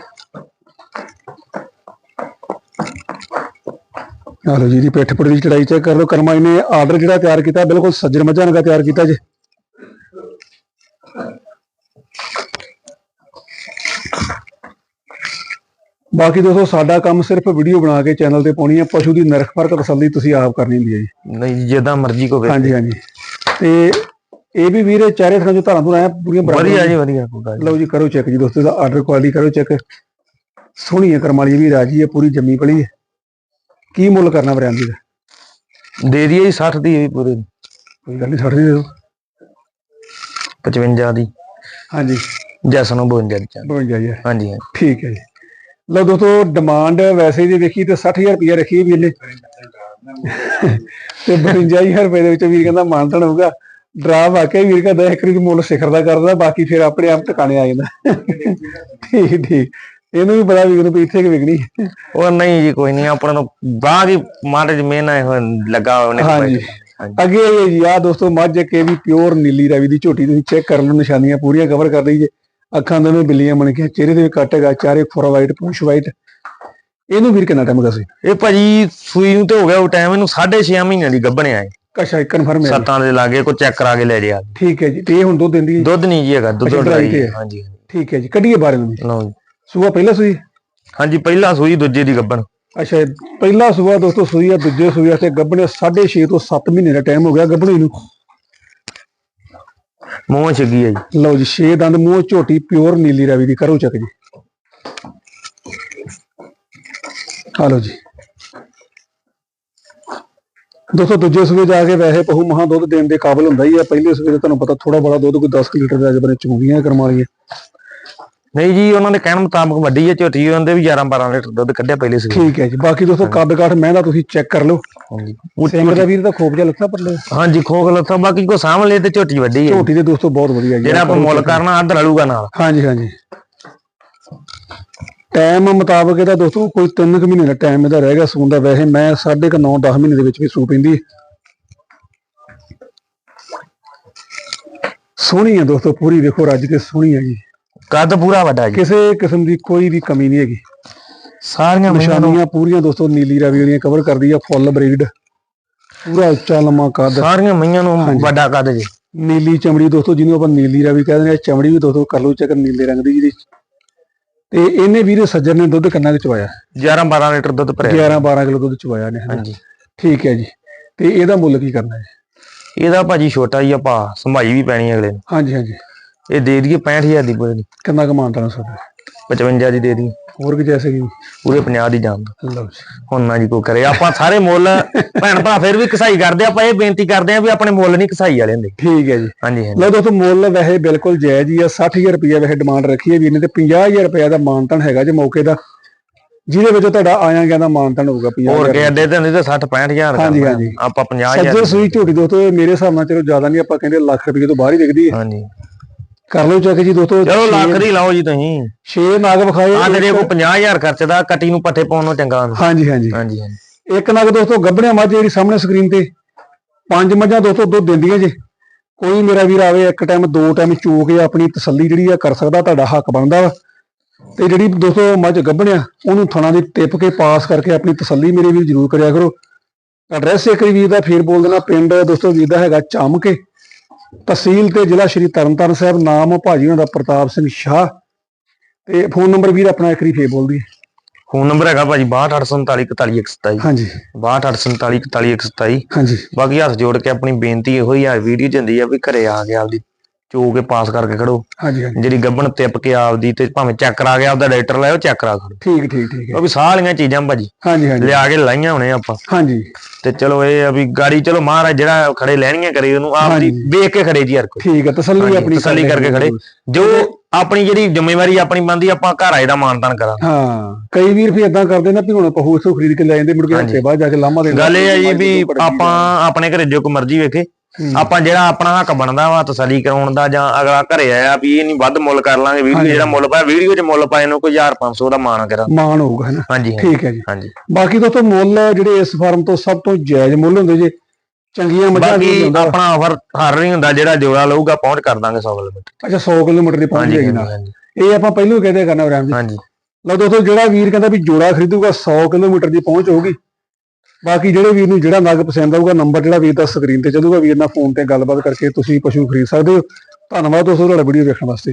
ਹਾਲੋ ਜੀ ਦੀ ਪਿੱਠ ਪੁੜ ਦੀ ਚੜਾਈ ਚੈੱਕ ਕਰ ਲਓ ਕਰਮਾ ਇਹਨੇ ਆਰਡਰ ਜਿਹੜਾ ਤਿਆਰ ਕੀਤਾ ਬਿਲਕੁਲ ਸੱਜਣ ਮੱਝਾਂ ਦਾ ਤਿਆਰ ਕੀਤਾ ਜੀ। ਬਾਕੀ ਦੋਸਤੋ ਸਾਡਾ ਕੰਮ ਸਿਰਫ ਵੀਡੀਓ ਬਣਾ ਕੇ ਚੈਨਲ ਤੇ ਪਾਉਣੀ ਹੈ ਪਸ਼ੂ ਦੀ ਨਰਖ ਪਰਖ ਤਸੱਲੀ ਤੁਸੀਂ ਆਪ ਕਰਨੀ ਹੁੰਦੀ ਹੈ ਜੀ। ਨਹੀਂ ਜਿੱਦਾਂ ਮਰਜ਼ੀ ਕੋ ਵੇਖ। ਹਾਂਜੀ ਹਾਂਜੀ। ਤੇ ਇਹ ਵੀ ਵੀਰੇ ਚਾਰੇ ਥਾਂ ਜੋ ਧਾਰਾਂ ਤੋਂ ਆਇਆ ਪੂਰੀਆਂ ਬਰਾਬਰ ਵਧੀਆ ਜੀ ਵਧੀਆ ਨੀ। ਲਓ ਜੀ ਕਰੋ ਚੈੱਕ ਜੀ ਦੋਸਤੋ ਦਾ ਆਰਡਰ ਕੁਆਲਿਟੀ ਕਰੋ ਚੈੱਕ ਸੋਹਣੀ ਹੈ ਕਰਮਾਲੀ ਵੀ ਰਾਜੀ ਹੈ ਪੂਰੀ ਜੰਮੀ ਪਲੀ ਹੈ। ਕੀ ਮੁੱਲ ਕਰਨਾ ਵਰਿਆਂਦੀ ਦਾ? ਦੇ ਦਈਏ ਜੀ 60 ਦੀ ਪੂਰੀ ਕੋਈ ਗੱਲ ਨਹੀਂ ਛੱਡ ਦੇ ਦਿਓ। 55 ਦੀ। ਹਾਂਜੀ। ਜੈਸ ਨੂੰ 52 ਦੀ ਚਾਹੀਦੀ। 52000 ਹਾਂਜੀ ਹਾਂਜੀ। ਠੀਕ ਹੈ ਜੀ। ਲਓ ਦੋਸਤੋ ਡਿਮਾਂਡ ਵੈਸੇ ਜੇ ਦੇਖੀ ਤੇ 60000 ਰੁਪਏ ਰੱਖੀ ਵੀ ਇਹਨੇ ਤੇ 52000 ਰੁਪਏ ਦੇ ਵਿੱਚ ਵੀਰ ਕਹਿੰਦਾ ਮਾਨਤਨ ਹੋਊਗਾ। ਡਰਾ ਵਾਕਿਆ ਵੀਰ ਕਹਿੰਦਾ ਇੱਕ ਰੀ ਮੁੱਲ ਸਿਖਰ ਦਾ ਕਰਦਾ ਬਾਕੀ ਫਿਰ ਆਪਣੇ ਆਪ ਟਿਕਾਣੇ ਆ ਜਾਂਦਾ। ਠੀਕ ਠੀਕ। ਇਹਨੂੰ ਵੀ ਪਤਾ ਵੀ ਇੱਥੇ ਕਿ ਵਿਕਣੀ। ਉਹ ਨਹੀਂ ਜੀ ਕੋਈ ਨਹੀਂ ਆਪਣਾ ਨੂੰ ਬਾਹਰ ਹੀ ਮਾਰੇ ਆਏ ਹੋਏ ਲੱਗਾ ਉਹਨੇ। ਹਾਂਜੀ। ਅੱਗੇ ਇਹ ਜੀ ਆ ਦੋਸਤੋ ਮੱਝ ਕੇ ਵੀ ਪਿਓਰ ਨੀਲੀ ਰਾਵੀ ਦੀ ਝੋਟੀ ਤੁਸੀਂ ਚੈੱਕ ਕਰ ਲਓ ਨਿਸ਼ਾਨੀਆਂ ਪੂਰੀਆਂ ਕਵਰ ਕਰ ਰਹੀ ਜੇ। ਅੱਖਾਂ ਦੇ ਵਿੱਚ ਬਿੱਲੀਆਂ ਬਣ ਕੇ ਚਿਹਰੇ ਦੇ ਵੀ ਕੱਟ ਹੈਗਾ ਚਾਰੇ ਫੋਰ ਵਾਈਟ ਪੂਛ ਵਾਈਟ ਇਹਨੂੰ ਵੀਰ ਕਿੰਨਾ ਟਾਈਮ ਸੀ? ਇਹ ਭਾਜੀ ਸੂਈ ਨੂੰ ਤੇ ਹੋ ਗਿਆ ਉਹ ਟਾਈਮ ਇਹਨੂੰ 6.5 ਮਹੀਨਿਆਂ ਦੀ ਗੱਭਣ ਆਏ ਕਸ਼ਾ ਕਨਫਰਮ ਹੈ। ਸੱਤਾਂ ਦੇ ਲਾਗੇ ਕੋ ਚੈੱਕ ਕਰਾ ਕੇ ਲੈ ਜਿਆ ਠੀਕ ਹੈ ਜੀ ਤੇ ਇਹ ਹੁਣ ਦੁੱਧ ਦਿੰਦੀ ਹੈ ਦੁੱਧ ਨਹੀਂ ਜੀ ਹੈਗਾ ਦੁੱਧ ਅੱਛਾ, ਤੇ। ਹਾਂਜੀ ਠੀਕ ਹੈ ਜੀ ਕੱਢੀਏ ਬਾਰੇ ਨੂੰ ਜੀ। ਲਓ ਜੀ। ਸੂਆ ਪਹਿਲਾ ਸੂਈ? ਹਾਂਜੀ ਪਹਿਲਾ ਸੂਈ ਦੂਜੇ ਦੀ ਗੱਭਣ। ਅੱਛਾ ਪਹਿਲਾ ਸੂਆ ਦੋਸਤੋ ਸੂਈ ਆ ਦੂਜੇ ਸੂਈ ਤੇ ਗੱਭਣੇ 6.5 ਤੋਂ 7 ਮਹੀਨੇ ਦਾ ਟਾਈਮ ਹੋ ਗਿਆ ਗੱਭਣੇ ਨੂੰ। ਮੂੰਹ ਛਿੱਗੀ ਹੈ ਜੀ। ਲਓ ਜੀ ਛੇ ਦੰਦ ਮੂੰਹ ਝੋਟੀ ਪਿਓਰ ਨੀਲੀ ਰਾਵੀ ਦੀ ਕਰੋ ਚੱਕ ਜੀ। ਆ ਲਓ ਜੀ। ਦੋਸਤੋ ਦੂਜੇ ਸੂਏ ਜਾ ਕੇ ਵੈਸੇ ਪਹੂ ਮਹਾ ਦੁੱਧ ਦੇਣ ਦੇ ਕਾਬਿਲ ਹੁੰਦਾ ਹੀ ਆ। ਪਹਿਲੇ ਸੂਏ ਤੇ ਤੁਹਾਨੂੰ ਪਤਾ ਥੋੜਾ ਬੜਾ ਦੁੱਧ ਕੋਈ 10 ਕੁ ਲੀਟਰ ਦਾ ਜਬਨੇ ਚੁੰਗੀਆਂ ਕਰਮ ਨਹੀਂ ਜੀ ਉਹਨਾਂ ਦੇ ਕਹਿਣ ਮੁਤਾਬਕ ਵੱਡੀ ਹੈ ਝੋਟੀ ਉਹਦੇ ਵੀ 11 12 ਲੀਟਰ ਦੁੱਧ ਕੱਢਿਆ ਪਹਿਲੇ ਸੂਈ ਠੀਕ ਹੈ ਜੀ ਬਾਕੀ ਦੋਸਤੋ ਕੱਦ ਕਾਠ ਮਹਿੰਦਾ ਤੁਸੀਂ ਚੈੱਕ ਕਰ ਲਓ। ਹਾਂਜੀ। ਸਿੰਘ ਦਾ ਵੀਰ ਦਾ ਖੋਪ ਜਿਹਾ ਲੱਥਾ ਪਰਲੇ। ਹਾਂਜੀ ਖੋਖ ਲੱਥਾ ਬਾਕੀ ਕੋ ਲਏ ਤੇ ਝੋਟੀ ਵੱਡੀ ਹੈ। ਝੋਟੀ ਦੇ ਦੋਸਤੋ ਬਹੁਤ ਵਧੀਆ ਜੀ। ਜਿਹੜਾ ਆਪਾਂ ਮੁੱਲ ਕਰਨਾ ਅੱਧ ਰਲੂਗਾ ਨਾਲ। ਹਾਂਜੀ ਹਾਂਜੀ। ਟਾਈਮ ਮੁਤਾਬਕ ਇਹਦਾ ਦੋਸਤੋ ਕੋਈ 3 ਕੁ ਮਹੀਨੇ ਦਾ ਟਾਈਮ ਇਹਦਾ ਰਹਿ ਗਿਆ ਸੂਣ ਦਾ। ਵੈਸੇ ਮੈਂ 9.5 10 ਮਹੀਨੇ ਦੇ ਵਿੱਚ ਵੀ ਸੂ ਪੈਂਦੀ। ਸੋਹਣੀ ਹੈ ਦੋਸਤੋ ਪੂਰੀ ਵੇਖੋ ਰੱਜ ਕੇ ਸੋਹਣੀ ਹੈ ਜੀ। ਕੱਦ ਪੂਰਾ ਵੱਡਾ ਜੀ। ਕਿਸੇ ਕਿਸਮ ਦੀ ਕੋਈ ਵੀ ਕਮੀ ਨਹੀਂ ਹੈਗੀ। ਸਾਰੀਆਂ ਨੂੰ ਨਿਸ਼ਾਨੀਆਂ ਪੂਰੀਆਂ ਦੋਸਤੋ ਨੀਲੀ ਰਾਵੀ ਵਾਲੀਆਂ ਕਵਰ ਕਰਦੀ ਆ ਫੁੱਲ ਬਰੀਡ ਪੂਰਾ ਉੱਚਾ ਲੰਮਾ ਕੱਦ। ਸਾਰੀਆਂ ਮਈਆਂ ਨੂੰ। ਵੱਡਾ ਕੱਦ ਜੀ। ਨੀਲੀ ਚਮੜੀ ਦੋਸਤੋ ਜਿਹਨੂੰ ਆਪਾਂ ਨੀਲੀ ਰਾਵੀ ਕਹਿੰਦੇ ਨੇ ਇਹ ਚਮੜੀ ਵੀ ਦੋਸਤੋ ਕਰ ਲਓ ਚੈੱਕ ਨੀਲੇ ਰੰਗ ਦੀ ਜਿਹਦੀ ਤੇ ਇਹਨੇ ਵੀਰੇ ਸੱਜਰ ਨੇ ਦੁੱਧ ਕਿੰਨਾ ਚਵਾਇਆ? 11 12 ਲੀਟਰ ਦੁੱਧ ਭਰਿਆ। 11 12 ਕਿਲੋ ਦੁੱਧ ਚਵਾਇਆ ਨੇ? ਹਾਂਜੀ। ਠੀਕ ਹੈ ਜੀ। ਤੇ ਇਹਦਾ ਮੁੱਲ ਕੀ ਕਰਨਾ ਹੈ ਇਹਦਾ ਭਾਜੀ ਛੋਟਾ ਹੀ ਆ ਭਾ ਸੰਭਾਈ ਵੀ ਪੈਣੀ ਅਗਲੇ ਨੂੰ। ਹਾਂਜੀ ਹਾਂਜੀ। ਇਹ ਦੇ ਦਈਏ 65000 ਦੀ ਪੂਰੇ ਦੀ ਕਿੰਨਾ ਕਮਾਉਂਦਾ ਤੁਹਾਡਾ 55 ਦੀ? ਦੇ ਦੀ ਹੋਰ ਕੀ ਜੈਸੇ ਕੀ? ਪੂਰੇ 50 ਦੀ ਜਾਨ ਦੋ। ਲਓ ਜੀ। ਹੁਣ ਨਾ ਜੀ ਕੋ ਕਰੇ। ਆਪਾਂ ਸਾਰੇ ਮੁੱਲ ਭੈਣ ਭਰਾ ਫਿਰ ਵੀ ਕਸਾਈ ਕਰਦੇ ਆਪਾਂ ਇਹ ਬੇਨਤੀ ਕਰਦੇ ਆ ਵੀ ਆਪਣੇ ਮੁੱਲ ਨਹੀਂ ਕਸਾਈ ਵਾਲੇ ਹੁੰਦੇ ਠੀਕ ਹੈ ਜੀ। ਹਾਂਜੀ ਹਾਂਜੀ। ਲਓ ਦੋਸਤੋ ਮੁੱਲ ਵੈਸੇ ਬਿਲਕੁਲ ਜਾਇਜ਼ ਹੀ ਆ। 60000 ਰੁਪਏ ਵੈਸੇ ਡਿਮਾਂਡ ਰੱਖੀ ਹੈ ਵੀ ਇਹਨੇ ਤੇ 50000 ਰੁਪਏ ਦਾ ਮਾਨਤਨ ਹੈਗਾ ਜੇ ਮੌਕੇ ਦਾ। ਜਿਹਦੇ ਵਿੱਚ ਤੁਹਾਡਾ ਆਇਆ ਗਿਆ ਦਾ ਮਾਨਤਨ ਹੋਊਗਾ 50000 ਹੋਰ ਕੇ ਅੱਡੇ ਤੇ ਤੇ 60 65000 ਹਾਂਜੀ, ਹਾਂਜੀ। ਆਪਾਂ 50000 ਸੱਜੇ ਸੂਈ ਝੋਟੀ ਦੋਸਤੋ ਮੇਰੇ ਹਿਸਾਬ ਨਾਲ ਚਲੋ ਜ਼ਿਆਦਾ ਨਹੀਂ ਆਪਾਂ ਕਹਿੰਦੇ ਲੱਖ ਰੁਪਏ ਤੋਂ ਬਾਹਰ ਹੀ ਦਿਖਦੀ ਹੈ। ਹਾਂਜੀ। ਕਰ ਲਓ ਚੈੱਕ ਜੀ ਦੋਸਤੋ ਚਲੋ ਲੱਖ ਦੀ ਲਾਓ ਜੀ ਤੁਸੀਂ। 6 ਨਾਗ ਵਿਖਾਏ। ਆ ਤੇਰੇ ਕੋ 50000 ਖਰਚਦਾ ਕੱਟੀ ਨੂੰ ਪੱਠੇ ਪਾਉਣ ਨੂੰ ਚੰਗਾ। ਹਾਂਜੀ ਹਾਂਜੀ। ਹਾਂਜੀ ਇੱਕ ਨਗ ਦੋਸਤੋ ਗੱਭਣਿਆ ਮੱਝ ਜਿਹੜੀ ਸਾਹਮਣੇ ਸਕਰੀਨ ਤੇ। ਪੰਜ ਮੱਝਾਂ ਦੋਸਤੋ ਦੁੱਧ ਦਿੰਦੀਆਂ ਜੇ। ਕੋਈ ਮੇਰਾ ਵੀਰ ਆਵੇ ਇੱਕ ਟਾਈਮ ਦੋ ਟਾਈਮ ਚੋ ਕੇ ਆਪਣੀ ਤਸੱਲੀ ਜਿਹੜੀ ਆ ਕਰ ਸਕਦਾ ਤੁਹਾਡਾ ਹੱਕ ਬਣਦਾ ਵਾ। ਤੇ ਜਿਹੜੀ ਦੋਸਤੋ ਮੱਝ ਗੱਭਣਿਆ ਉਹਨੂੰ ਥਣਾ ਦੀ ਟਿਪ ਕੇ ਪਾਸ ਕਰਕੇ ਆਪਣੀ ਤਸੱਲੀ ਮੇਰੇ ਵੀਰ ਜ਼ਰੂਰ ਕਰਿਆ ਕਰੋ। ਐਡਰੈਸ ਇੱਕ ਵੀਰ ਦਾ ਫੇਰ ਬੋਲ ਦੇਣਾ ਪਿੰਡ ਦੋਸਤੋ ਵੀਰ ਦਾ ਹੈਗਾ ਚਮਕੇ। ਤਹਿਸੀਲ ਤੇ ਜ਼ਿਲ੍ਹਾ ਸ਼੍ਰੀ ਤਰਨਤਾਰਨ ਸਾਹਿਬ ਨਾਮ ਭਾਜੀ ਉਹਨਾਂ ਦਾ ਪ੍ਰਤਾਪ ਸਿੰਘ ਸ਼ਾਹ। ਤੇ ਫੋਨ ਨੰਬਰ ਵੀਰ ਆਪਣਾ ਇੱਕ ਵਾਰੀ ਫੇਰ ਬੋਲ ਦਈਏ। ਫੋਨ ਨੰਬਰ ਹੈਗਾ ਭਾਜੀ 6284414127 ਹਾਂਜੀ। 6284414127 ਹਾਂਜੀ। ਬਾਕੀ ਹੱਥ ਜੋੜ ਕੇ ਆਪਣੀ ਬੇਨਤੀ ਇਹੋ ਹੀ ਆ ਵੀਡੀਓ ਹੁੰਦੀ ਆ ਵੀ ਘਰੇ ਆ ਕੇ ਆਪਦੀ ਚੋ ਕੇ ਪਾਸ ਕਰਕੇ ਖੜੋ। ਹਾਂਜੀ ਹਾਂਜੀ। ਜਿਹੜੀ ਗੱਬਣ ਤਿਪ ਕੇ ਆਪਦੀ ਤੇ ਭਾਵੇਂ ਚੈੱਕ ਕਰਾ ਕੇ ਆਪਦਾ ਡਾਕਟਰ ਲਾਇਓ ਚੈੱਕ ਕਰਾ ਖੜੋ। ਠੀਕ ਠੀਕ ਠੀਕ ਹੈ। ਉਹ ਵੀ ਸਾਹ ਵਾਲੀਆਂ ਚੀਜ਼ਾਂ ਭਾਜੀ। ਹਾਂਜੀ ਹਾਂਜੀ। ਲਿਆ ਕੇ ਲਾਈਆਂ ਹੋਣੇ ਆਪਾਂ। ਹਾਂਜੀ। ਤੇ ਚਲੋ ਇਹ ਆ ਵੀ ਗਾੜੀ ਚਲੋ ਮਹਾਰਾਜ ਜਿਹੜਾ ਖੜੇ ਲੈਣੀਆਂ ਕਰੀ ਉਹਨੂੰ ਆਪਦੀ। ਵੇਖ ਕੇ ਖੜੇ ਜੀ ਹਰ ਕੋਈ। ਠੀਕ ਹੈ ਤਸੱਲੀ ਆਪਣੀ ਤਸੱਲੀ ਕਰ ਕਰਕੇ ਖੜੇ। ਜੋ ਆਪਣੀ ਜਿਹੜੀ ਜ਼ਿੰਮੇਵਾਰੀ ਆਪਣੀ ਬੰਦੀ ਆਪਾਂ ਘਰ ਆਏ ਦਾ ਮਾਨਤਾਨ ਕਰਾਂਗੇ। ਹਾਂ ਕਈ ਵੀਰ ਵੀ ਇਦਾਂ ਕਰਦੇ ਨੇ ਵੀ ਹੁਣ ਪਹੂ ਇਥੋਂ ਖਰੀਦ ਕੇ ਲੈ ਜਾਂਦੇ ਮੁੜ ਕੇ। ਹਫ਼ਤੇ ਬਾਅਦ ਜਾ ਕੇ ਲਾਮਾ ਦੇ ਗੱਲ ਇਹ ਆ ਜੀ ਵੀ ਆਪਾਂ ਆਪਣੇ ਘਰੇ ਜੋ ਕੋ ਮਰਜ਼ੀ ਵੇਖੇ। ਆਪਾਂ ਜਿਹੜਾ ਆਪਣਾ ਹੱਕ ਬਣਦਾ ਵਾ ਤਸੱਲੀ ਕਰਾਉਣ ਦਾ ਜਾਂ ਅਗਲਾ ਘਰੇ ਆਇਆ ਵੀ ਇਹ ਨਹੀਂ ਵੱਧ ਮੁੱਲ ਕਰ ਲਾਂਗੇ ਵੀਡੀਓ। ਜਿਹੜਾ ਮੁੱਲ ਪਾਇਆ ਵੀਡੀਓ 'ਚ ਮੁੱਲ ਪਾਏ ਨੂੰ ਕੋਈ 1500 ਦਾ ਮਾਣ ਕਰਾਂ। ਮਾਣ ਹੋਊਗਾ ਹੈ ਨਾ? ਹਾਂਜੀ ਠੀਕ ਹੈ ਜੀ। ਹਾਂਜੀ। ਬਾਕੀ ਦੋਸਤੋ ਮੁੱਲ ਜਿਹੜੇ ਇਸ ਫਾਰਮ ਤੋਂ ਸਭ ਤੋਂ ਜਾਇਜ਼ ਮੁੱਲ ਹੁੰਦੇ ਜੇ ਚੰਗੀਆਂ ਮੱਝਾਂ ਹੁੰਦਾ। ਆਪਣਾ ਆਫਰ ਹਰ ਨਹੀਂ ਹੁੰਦਾ ਜਿਹੜਾ ਜੋੜਾ ਲਊਗਾ ਪਹੁੰਚ ਕਰ ਦਾਂਗੇ 100 ਕਿਲੋਮੀਟਰ। ਅੱਛਾ 100 ਕਿਲੋਮੀਟਰ ਦੀ ਪਹੁੰਚ ਜਾਏਗੀ ਨਾ ਇਹ ਆਪਾਂ ਪਹਿਲਾਂ ਹੀ ਕਹਦੇ ਕਰਨਾ ਰਾਮ ਜੀ। ਹਾਂਜੀ। ਲਓ ਦੋਸਤੋ ਜਿਹੜਾ ਵੀਰ ਕਹਿੰਦਾ ਵੀ ਜੋੜਾ ਖਰੀਦੂਗਾ 100 ਕਿਲੋਮੀਟਰ ਦੀ ਪਹੁੰਚ ਹੋਊਗੀ। ਬਾਕੀ ਜਿਹੜੇ ਵੀਰ ਨੂੰ ਜਿਹੜਾ ਨਗ ਪਸੰਦ ਆਊਗਾ ਨੰਬਰ ਜਿਹੜਾ ਵੀਰ ਦਾ ਸਕਰੀਨ ਤੇ ਚੱਲੂਗਾ, ਵੀਰ ਨਾਲ ਫੋਨ ਤੇ ਗੱਲਬਾਤ ਕਰਕੇ ਤੁਸੀਂ ਪਸ਼ੂ ਖਰੀਦ ਸਕਦੇ ਹੋ। ਧੰਨਵਾਦ ਦੋਸਤੋ, ਤੁਹਾਡਾ ਵੀਡੀਓ ਦੇਖਣ ਵਾਸਤੇ।